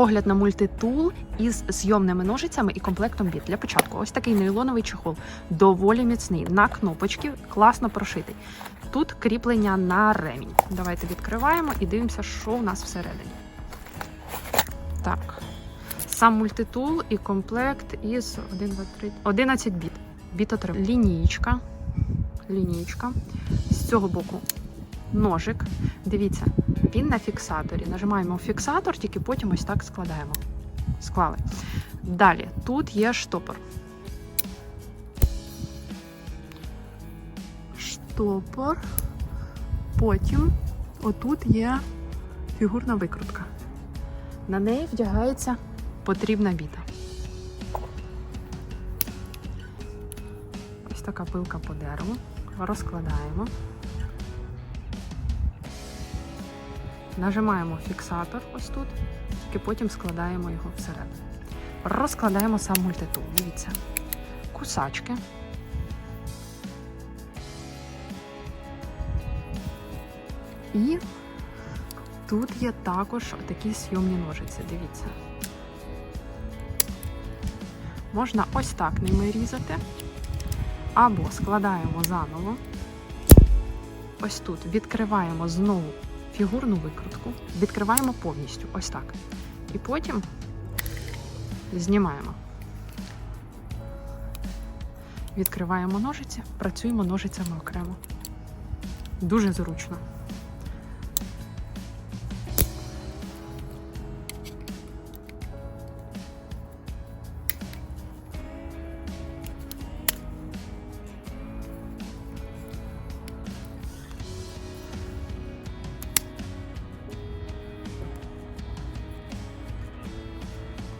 Огляд на мультитул із зйомними ножицями і комплектом біт. Для початку ось такий нейлоновий чехол, доволі міцний, на кнопочки, класно прошитий. Тут кріплення на ремінь. Давайте відкриваємо і дивимося, що у нас всередині. Так. Сам мультитул і комплект із 1, 2, 3, 11 біт. Біт отримав. Лінійка. Лінійка. З цього боку ножик. Дивіться, він на фіксаторі. Нажимаємо фіксатор, тільки потім ось так складаємо. Склали. Далі, тут є штопор. Штопор. Потім отут є фігурна викрутка. На неї вдягається потрібна біта. Ось така пилка по дереву. Розкладаємо. Нажимаємо фіксатор ось тут, тільки потім складаємо його всередину. Розкладаємо сам мультитул. Дивіться. Кусачки. І тут є також такі зйомні ножиці. Дивіться. Можна ось так ними різати. Або складаємо заново. Ось тут відкриваємо знову фігурну викрутку, відкриваємо повністю, ось так. І потім знімаємо. Відкриваємо ножиці, працюємо ножицями окремо. Дуже зручно.